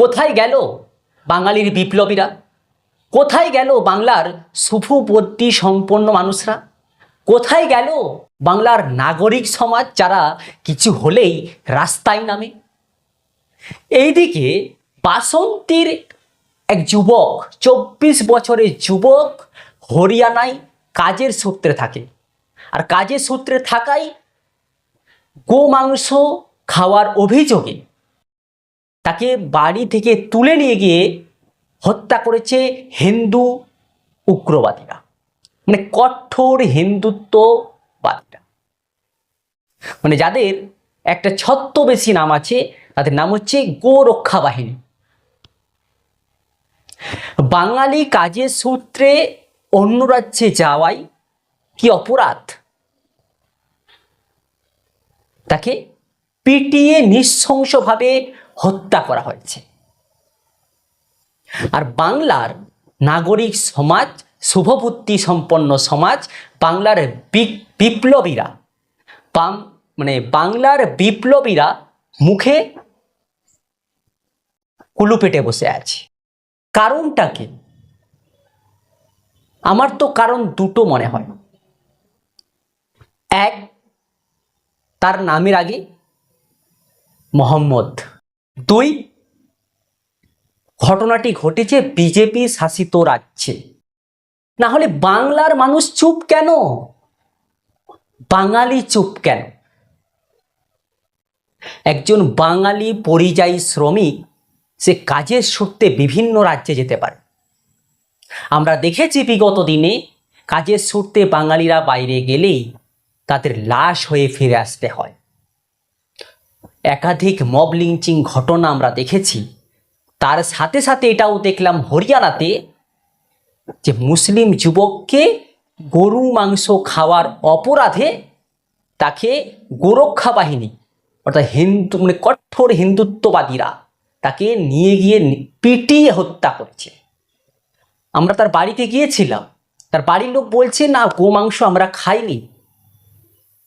কোথায় গেল বাঙালির বিপ্লবীরা? কোথায় গেল বাংলার সুফুবুদ্ধি সম্পন্ন মানুষরা? কোথায় গেল বাংলার নাগরিক সমাজ যারা কিছু হলেই রাস্তায় নামে? এইদিকে বাসন্তীর এক যুবক, চব্বিশ বছরের যুবক হরিয়ানায় কাজের সূত্রে থাকে। আর কাজের সূত্রে থাকাই গো মাংস খাওয়ার অভিযোগে তাকে বাড়ি থেকে তুলে নিয়ে গিয়ে হত্যা করেছে হিন্দু উগ্রবাদীরা। মানে কঠোর হিন্দুত্ববাদীরা। মানে যাদের একটা ছত্রবেশী নাম আছে, তাদের নাম হচ্ছে গোরক্ষা বাহিনী। বাঙালি কাজের সূত্রে অন্য রাজ্যে যাওয়াই কি অপরাধ? তাকে পিটিয়ে নৃশংসভাবে হত্যা করা হয়েছে। আর বাংলার নাগরিক সমাজ, শুভবুদ্ধি সম্পন্ন সমাজ, বাংলার বিপ্লবীরা মানে বাংলার বিপ্লবীরা মুখে কুলু পেটে বসে আছে। কারণটা কি? আমার তো কারণ দুটো মনে হয়। এক, তার নামের আগে মোহাম্মদ দুই, ঘটনাটি ঘটেছে বিজেপি শাসিত রাজ্যে। না হলে বাংলার মানুষ চুপ কেন? বাঙালি চুপ কেন? একজন বাঙালি পরিযায়ী শ্রমিক, সে কাজের সূত্রে বিভিন্ন রাজ্যে যেতে পারে। আমরা দেখেছি বিগত দিনে কাজের সূত্রে বাঙালিরা বাইরে গেলেই তাদের লাশ হয়ে ফিরে আসতে হয়। একাধিক মব লিঞ্চিং ঘটনা আমরা দেখেছি। তার সাথে সাথে এটাও দেখলাম হরিয়ানাতে যে মুসলিম যুবককে গরু মাংস খাওয়ার অপরাধে তাকে গোরক্ষা বাহিনী, অর্থাৎ হিন্দু মানে কঠোর হিন্দুত্ববাদীরা তাকে নিয়ে গিয়ে পিটিয়ে হত্যা করেছে। আমরা তার বাড়িতে গিয়েছিলাম। তার বাড়ির লোক বলছে, না, গোমাংস আমরা খাইনি।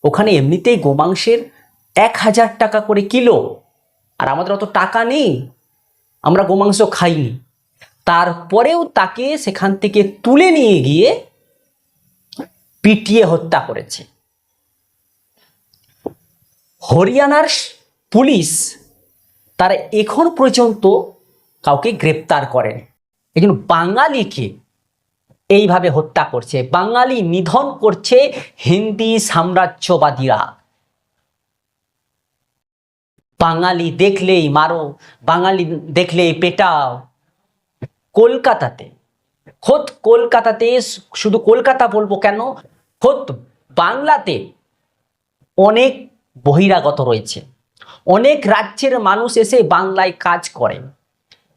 ওখানে এমনিতেই গোমাংসের এক হাজার টাকা করে কিলো। আর আমাদের অত টাকা নেই। আমরা গোমাংস খাইনি। তারপরেও তাকে সেখান থেকে তুলে নিয়ে গিয়ে পিটিয়ে হত্যা করেছে। হরিয়ানার পুলিশ তারা এখন পর্যন্ত কাউকে গ্রেপ্তার করেন। একজন বাঙালিকে এইভাবে হত্যা করছে। বাঙালি নিধন করছে হিন্দি সাম্রাজ্যবাদীরা। বাঙালি দেখলেই মারো, বাঙালি দেখলেই পেটাও। কলকাতাতে, খোদ কলকাতাতে শুধু কলকাতা বলব কেন? খোদ বাংলাতে অনেক বহিরাগত রয়েছে। অনেক রাজ্যের মানুষ এসে বাংলায় কাজ করে।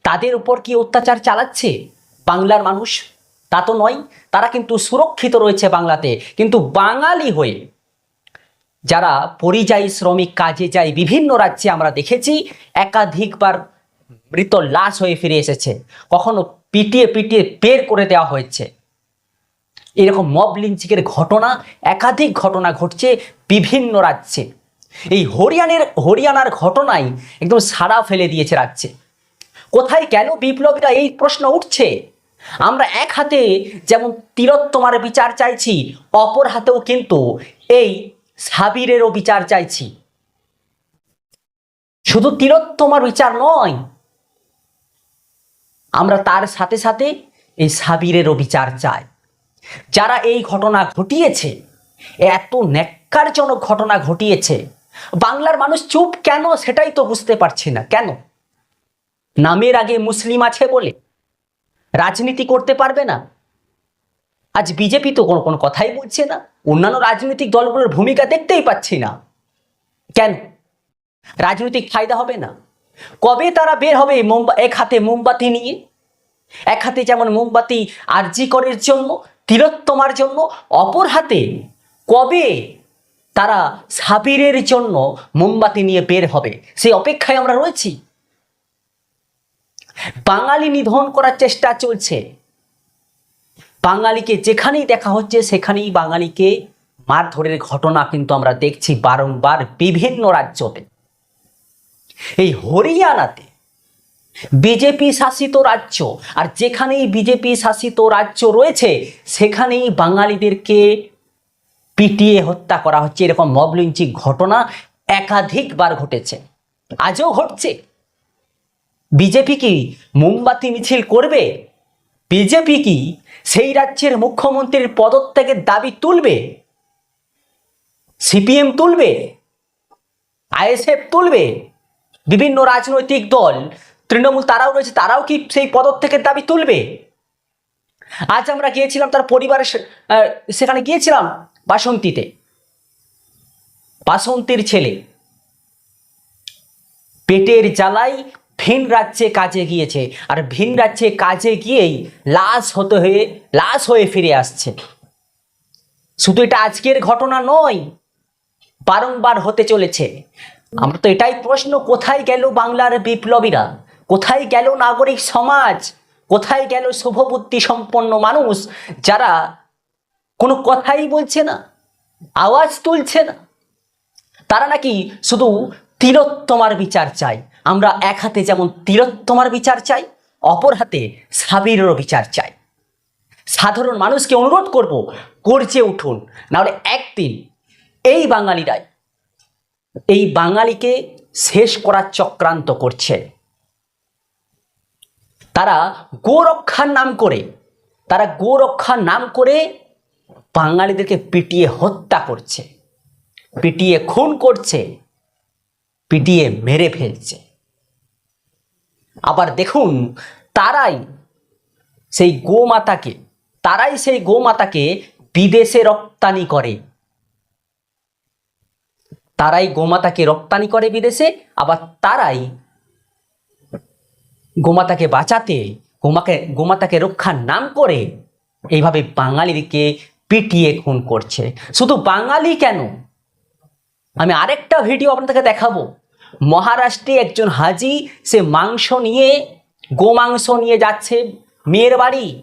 তাদের উপর কি অত্যাচার চালাচ্ছে? বাংলার মানুষ তা তো নয়, তারা কিন্তু সুরক্ষিত রয়েছে বাংলাতে। কিন্তু বাঙালি হয়ে যারা পরিযায়ী শ্রমিক কাজে যায়, বিভিন্ন রাজ্যে আমরা দেখেছি একাধিকবার মৃত লাশ হয়ে ফিরে এসেছে। কখনো পিটিয়ে পিটিয়ে বের করে দেওয়া হয়েছে। এরকম মব লিঞ্চিংয়ের ঘটনা, একাধিক ঘটনা ঘটছে বিভিন্ন রাজ্যে। এই হরিয়ানের, হরিয়ানার ঘটনাই একদম সাড়া ফেলে দিয়েছে রাজ্যে। কোথায় কেন বিপ্লবীরা এই প্রশ্ন উঠছে? আমরা এক হাতে যেমন তিলোত্তমার বিচার চাইছি, অপর হাতেও কিন্তু এই সাবিরেরও বিচার চাইছি। শুধু তিলোত্তমার বিচার নয়, আমরা তার সাথে সাথে এই সাবিরেরও বিচার চাই। যারা এই ঘটনা ঘটিয়েছে, এত ন্যাক্কারজনক ঘটনা ঘটিয়েছে, বাংলার মানুষ চুপ কেন সেটাই তো বুঝতে পারছি না। কেন? নামের আগে মুসলিম আছে বলে রাজনীতি করতে পারবে না? আজ বিজেপি তো কোনো কোনো কথাই বলছে না। অন্যান্য রাজনৈতিক দলগুলোর ভূমিকা দেখতেই পাচ্ছি না। কেন? রাজনৈতিক ফায়দা হবে না। কবে তারা বের হবে মোমবা- এক হাতে মোমবাতি নিয়ে? এক হাতে যেমন মোমবাতি আরজি করের জন্য, তিলোত্তমার জন্য, অপর হাতে কবে তারা সাবিরের জন্য মোমবাতি নিয়ে বের হবে? সেই অপেক্ষায় আমরা রয়েছি। বাঙালি নিধন করার চেষ্টা চলছে। বাঙালিকে যেখানেই দেখা হচ্ছে, সেখানেই বাঙালিকে মারধরের ঘটনা কিন্তু আমরা দেখছি বারংবার বিভিন্ন রাজ্যতে। এই হরিয়ানাতে বিজেপি শাসিত রাজ্য আর যেখানেই বিজেপি শাসিত রাজ্য রয়েছে, সেখানেই বাঙালিদেরকে পিটিয়ে হত্যা করা হচ্ছে। এরকম মব লিঞ্চিং ঘটনা একাধিকবার ঘটেছে। আজও ঘটছে। বিজেপি কি মোমবাতি মিছিল করবে? বিজেপি কি সেই রাজ্যের মুখ্যমন্ত্রীর পদত্যাগের দাবি তুলবে? সিপিএম তুলবে? আইএসএফ তুলবে? বিভিন্ন রাজনৈতিক দল, তৃণমূল তারাও রয়েছে, তারাও কি সেই পদত্যাগের দাবি তুলবে? আজ আমরা গিয়েছিলাম তার পরিবারের সেখানে গিয়েছিলাম বাসন্তীতে। বাসন্তীর ছেলে। পেটের জ্বালাই ভিন রাজ্যে কাজে গিয়েছে। আর ভিন রাজ্যে কাজে গিয়েই লাশ হতে হয়ে, লাশ হয়ে ফিরে আসছে। শুধু এটা আজকের ঘটনা নয়, বারংবার হতে চলেছে। আমরা তো এটাই প্রশ্ন, কোথায় গেল বাংলার বিপ্লবীরা? কোথায় গেল নাগরিক সমাজ? কোথায় গেল শুভবুদ্ধি সম্পন্ন মানুষ যারা কোনো কথাই বলছে না, আওয়াজ তুলছে না? তারা নাকি শুধু তিলোত্তমার বিচার চাই আমরা এক হাতে যেমন তিলোত্তমার বিচার চাই, অপর হাতে সাবিরেরও বিচার চাই। সাধারণ মানুষকে অনুরোধ করব, গর্জে উঠুন। নাহলে একদিন এই বাঙালিরাই, এই বাঙালিকে শেষ করার চক্রান্ত করছে। তারা গোরক্ষার নাম করে, তারা গোরক্ষার নাম করে বাঙালিদেরকে পিটিয়ে হত্যা করছে, পিটিয়ে খুন করছে, পিটিয়ে মেরে ফেলছে। আবার দেখুন, তারাই সেই গোমাতাকে, তারাই সেই গোমাতাকে বিদেশে রপ্তানি করে। তারাই গোমাতাকে রপ্তানি করে বিদেশে, আবার তারাই গোমাতাকে বাঁচাতে, গোমাকে, গোমাতাকে রক্ষার নাম করে এইভাবে বাঙালিকে পিটিয়ে খুন করছে। শুধু বাঙালি কেন? আমি আরেকটা ভিডিও আপনাদেরকে দেখাবো। মহারাষ্ট্রে একজন হাজি, সে মাংস নিয়ে, গোমাংস নিয়ে যাচ্ছে মেয়ের বাড়ি।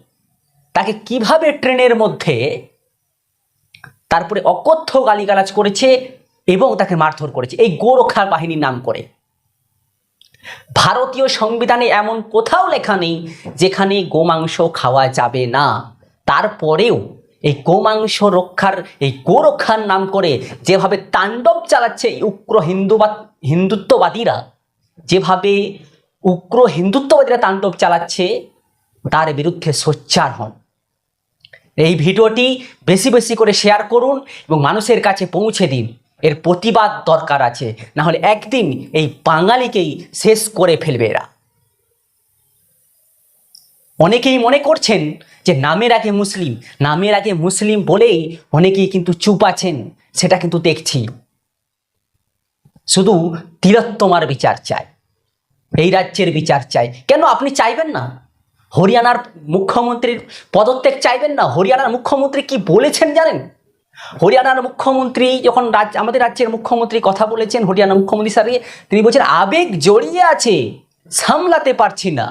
তাকে কীভাবে ট্রেনের মধ্যে তারপরে অকথ্য গালিগালাজ করেছে এবং তাকে মারধর করেছে? এই গোরক্ষা বাহিনীর নাম করে। ভারতীয় সংবিধানে এমন কোথাও লেখা নেই যেখানে গোমাংস খাওয়া যাবে না। তারপরেও এই গোমাংস রক্ষার, এই গোরক্ষার নাম করে যেভাবে তাণ্ডব চালাচ্ছে উগ্র হিন্দুবাদ হিন্দুত্ববাদীরা, যেভাবে উগ্র হিন্দুত্ববাদীরা তাণ্ডব চালাচ্ছে, তার বিরুদ্ধে সোচ্চার হন। এই ভিডিওটি বেশি বেশি করে শেয়ার করুন এবং মানুষের কাছে পৌঁছে দিন। এর প্রতিবাদ দরকার আছে। না হলে একদিন এই বাঙালিকেই শেষ করে ফেলবে এরা। অনেকেই মনে করছেন যে নামের আগে মুসলিম, নামের আগে মুসলিম বলেই অনেকেই কিন্তু চুপ আছেন, সেটা কিন্তু দেখছি। শুধু তিলোত্তমার বিচার চাই, এই রাজ্যের বিচার চাই। কেন আপনি চাইবেন না? হরিয়ানার মুখ্যমন্ত্রীর পদত্যাগ চাইবেন না? হরিয়ানার মুখ্যমন্ত্রী কি বলেছেন জানেন? হরিয়ানার মুখ্যমন্ত্রী যখন রাজ্য আমাদের রাজ্যের মুখ্যমন্ত্রী কথা বলেছেন হরিয়ানা মুখ্যমন্ত্রী স্যারকে তিনি বলছেন, আবেগ জড়িয়ে আছে, সামলাতে পারছি না।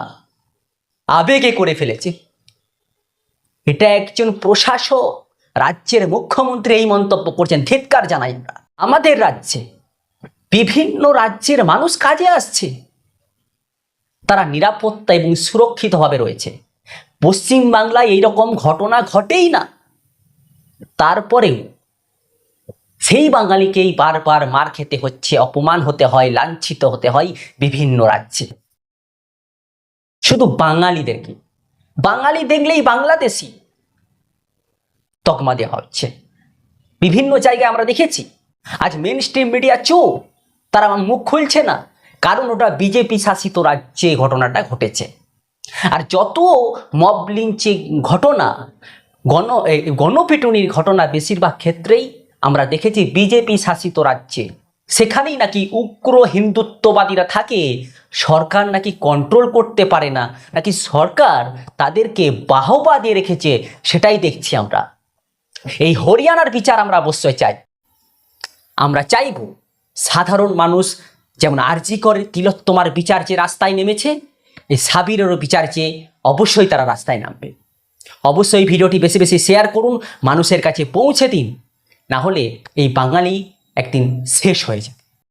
আবেগে করে ফেলেছে। এটা একজন প্রশাসক, রাজ্যের মুখ্যমন্ত্রী এই মন্তব্য করছেন, ধিৎকার জানাই আমরা। আমাদের রাজ্যে বিভিন্ন রাজ্যের মানুষ কাজে আসছে। তারা নিরাপত্তা এবং সুরক্ষিতভাবে রয়েছে। পশ্চিম বাংলায় এইরকম ঘটনা ঘটেই না। তারপরেও সেই বাঙালিকেই বারবার মার খেতে হচ্ছে, অপমান হতে হয়, লাঞ্ছিত হতে হয় বিভিন্ন রাজ্যে। শুধু বাঙালিদেরকে বাঙালি দেখলেই বাংলাদেশি তকমা দেওয়া হচ্ছে। বিভিন্ন জায়গায় আমরা দেখেছি, আজ মেন স্ট্রিম মিডিয়া চো তারা মুখ খুলছে না, কারণ ওটা বিজেপি শাসিত রাজ্যে ঘটনাটা ঘটেছে। আর যত মব লিঞ্চিং ঘটনা, গণ গণপিটুনির ঘটনা বেশিরভাগ ক্ষেত্রেই আমরা দেখেছি বিজেপি শাসিত রাজ্যে সেখানেই নাকি উগ্র হিন্দুত্ববাদীরা থাকে, সরকার নাকি কন্ট্রোল করতে পারে না, নাকি সরকার তাদেরকে বাহবা দিয়ে রেখেছে, সেটাই দেখছি আমরা। এই হরিয়ানার বিচার আমরা অবশ্যই চাই। আমরা চাইব সাধারণ মানুষ যেমন আরজি করে তিলোত্তমার বিচার যে রাস্তায় নেমেছে, এই সাবিরেরও বিচার চেয়ে অবশ্যই তারা রাস্তায় নামবে। অবশ্যই ভিডিওটি বেশি বেশি শেয়ার করুন, মানুষের কাছে পৌঁছে দিন। না হলে এই বাঙালি একদিন শেষ হয়ে যাবে